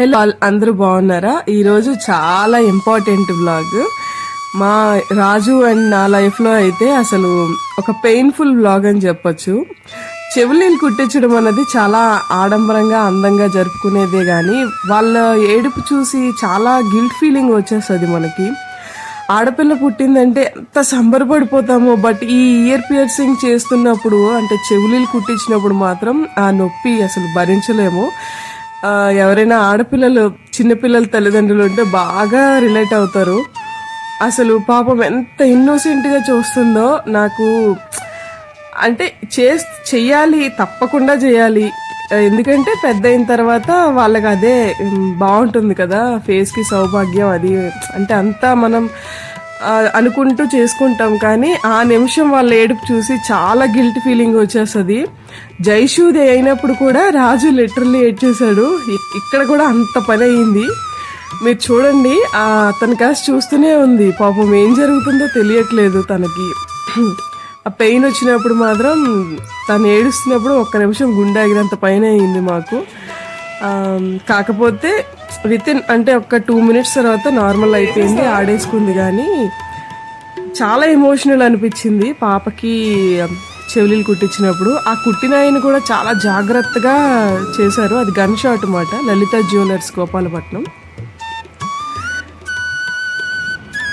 Hello all అందరూ బాగున్నారా? ఈరోజు చాలా ఇంపార్టెంట్ వ్లాగ్. మా రాజు అండ్ నా లైఫ్లో అయితే అసలు ఒక పెయిన్ఫుల్ వ్లాగ్ అని చెప్పొచ్చు. చెవులీలు కుట్టించడం అన్నది చాలా ఆడంబరంగా అందంగా జరుపుకునేదే కానీ వాళ్ళ ఏడుపు చూసి చాలా గిల్ట్ ఫీలింగ్ వచ్చేస్తుంది మనకి. ఆడపిల్ల పుట్టిందంటే ఎంత సంబరపడిపోతామో బట్ ఈ ఇయర్ పియర్సింగ్ చేస్తున్నప్పుడు అంటే చెవులీలు కుట్టించినప్పుడు మాత్రం ఆ నొప్పి అసలు భరించలేము. ఎవరైనా ఆడపిల్లలు చిన్నపిల్లల తల్లిదండ్రులు ఉంటే బాగా రిలేట్ అవుతారు. అసలు పాపం ఎంత ఇన్నోసెంట్గా చూస్తుందో నాకు అంటే చే చెయ్యాలి తప్పకుండా చేయాలి. ఎందుకంటే పెద్ద అయిన తర్వాత వాళ్ళకి అదే బాగుంటుంది కదా ఫేస్కి సౌభాగ్యం అది అంటే అంతా మనం అనుకుంటూ చేసుకుంటాం కానీ ఆ నిమిషం వాళ్ళ ఏడుపు చూసి చాలా గిల్ట్ ఫీలింగ్ వచ్చేస్తుంది. జైషూది అయినప్పుడు కూడా రాజు లిటరల్లీ ఏడ్చేశాడు ఇక్కడ కూడా అంత పని అయింది. మీరు చూడండి అతని కాసి చూస్తూనే ఉంది. పాపం ఏం జరుగుతుందో తెలియట్లేదు తనకి. ఆ పెయిన్ వచ్చినప్పుడు మాత్రం తను ఏడుస్తున్నప్పుడు ఒక్క నిమిషం గుండె ఆగినంత పైన అయింది మాకు. కాకపోతే విత్ ఇన్ అంటే ఒక టూ మినిట్స్ తర్వాత నార్మల్ అయిపోయింది ఆడేసుకుంది కానీ చాలా ఎమోషనల్ అనిపించింది పాపకి చెవులీలు కుట్టించినప్పుడు. ఆ కుట్టిన ఆయన కూడా చాలా జాగ్రత్తగా చేశారు. అది గన్ షాట్ అన్నమాట. లలిత జ్యువెలర్స్ గోపాలపట్నం.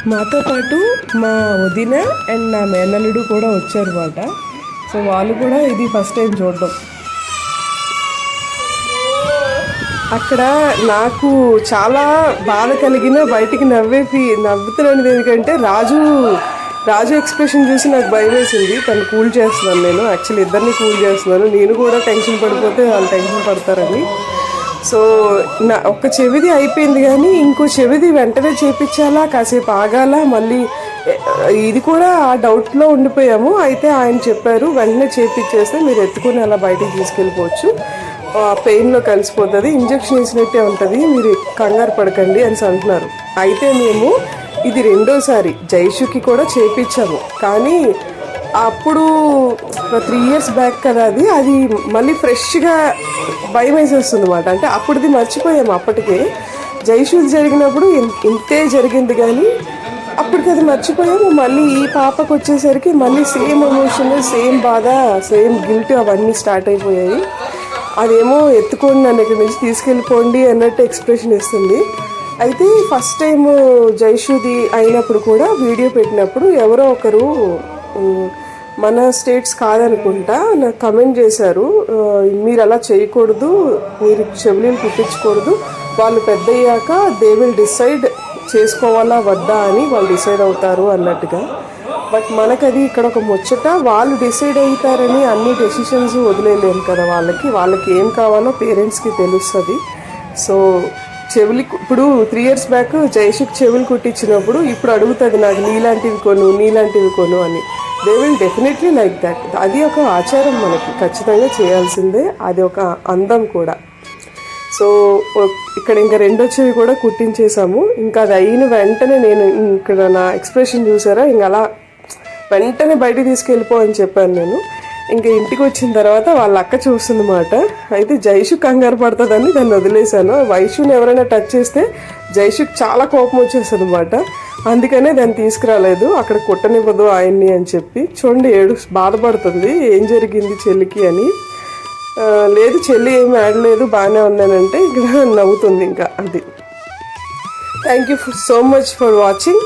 మాతో పాటు మా వదిన అండ్ నా మేనల్లుడు కూడా వచ్చారు మాట సో వాళ్ళు కూడా ఇది ఫస్ట్ టైం చూడడం. అక్కడ నాకు చాలా బాధ కలిగిన బయటికి నవ్వేసి నవ్వుతున్నది ఎందుకంటే రాజు రాజు ఎక్స్ప్రెషన్ చూసి నాకు భయం వేసింది. తను కూల్ చేస్తున్నాను నేను. యాక్చువల్లీ ఇద్దరిని కూల్ చేస్తున్నాను. నేను కూడా టెన్షన్ పడిపోతే వాళ్ళు టెన్షన్ పడతారని. సో నా ఒక్క చెవిది అయిపోయింది కానీ ఇంకో చెవిది వెంటనే చేపించాలా కాసేపు ఆగాల మళ్ళీ ఇది కూడా ఆ డౌట్లో ఉండిపోయాము. అయితే ఆయన చెప్పారు వెంటనే చేపించేస్తే మీరు ఎత్తుకుని అలా బయటికి తీసుకెళ్ళిపోవచ్చు. పెయిన్లో కలిసిపోతుంది ఇంజెక్షన్ ఇచ్చినట్టే ఉంటుంది మీరు కంగారు పడకండి అని అంటున్నారు. అయితే మేము ఇది రెండోసారి జైషుకి కూడా చేపించాము. కానీ అప్పుడు త్రీ ఇయర్స్ బ్యాక్ కదా అది అది మళ్ళీ ఫ్రెష్గా భయం వేసేస్తుంది అనమాట అంటే అప్పుడుది మర్చిపోయాము అప్పటికే. జైషూది జరిగినప్పుడు ఇంతే జరిగింది కానీ అప్పటికి అది మర్చిపోయాము. మళ్ళీ ఈ పాపకు వచ్చేసరికి మళ్ళీ సేమ్ ఎమోషన్ సేమ్ బాధ సేమ్ గిల్ట్ అవన్నీ స్టార్ట్ అయిపోయాయి. అదేమో ఎత్తుకోండి నన్ను ఇక్కడ నుంచి తీసుకెళ్ళిపోండి అన్నట్టు ఎక్స్ప్రెషన్ ఇస్తుంది అయితే ఫస్ట్ టైం జైషుది అయినప్పుడు కూడా వీడియో పెట్టినప్పుడు ఎవరో ఒకరు మన స్టేట్స్ కాదనుకుంటా నాకు కమెంట్ చేశారు. మీరు అలా చేయకూడదు మీరు చెవులీలు కుట్టించకూడదు. వాళ్ళు పెద్ద అయ్యాక దే విల్ డిసైడ్ చేసుకోవాలా వద్దా అని వాళ్ళు డిసైడ్ అవుతారు అన్నట్టుగా. బట్ మనకది ఇక్కడ ఒక ముచ్చట. వాళ్ళు డిసైడ్ అవుతారని అన్ని డెసిషన్స్ వదిలేయలేము కదా వాళ్ళకి. వాళ్ళకి ఏం కావాలో పేరెంట్స్కి తెలుస్తుంది. సో చెవులు ఇప్పుడు త్రీ ఇయర్స్ బ్యాక్ జయశుక్ చెవులు కుట్టించినప్పుడు ఇప్పుడు అడుగుతుంది నాకు నీలాంటివి కొను నీలాంటివి కొను అని. They will definitely like that అది ఒక ఆచారం మనకి. ఖచ్చితంగా చేయాల్సిందే. అది ఒక అందం కూడా. సో ఇక్కడ ఇంకా రెండో చెవి కూడా కుట్టించేసాము ఇంకా అది అయిన వెంటనే నేను ఇక్కడ నా ఎక్స్ప్రెషన్ చూసారా? ఇంకా అలా వెంటనే బయటికి తీసుకెళ్ళిపో అని చెప్పాను నేను. ఇంకా ఇంటికి వచ్చిన తర్వాత వాళ్ళ అక్క చూస్తుందన్నమాట అయితే జైషు కంగారు పడుతుందని దాన్ని వదిలేశాను. వైషుని ఎవరైనా టచ్ చేస్తే జైషుకి చాలా కోపం వచ్చేస్తుంది అనమాట అందుకనే దాన్ని తీసుకురాలేదు. అక్కడ కుట్టనివ్వదు ఆయన్ని అని చెప్పి. చూడండి ఏడు బాధపడుతుంది. ఏం జరిగింది చెల్లికి అని. లేదు చెల్లి ఏమి ఆడలేదు బాగానే ఉందనంటే ఇక్కడ నవ్వుతుంది ఇంకా అది. Thank you so much for watching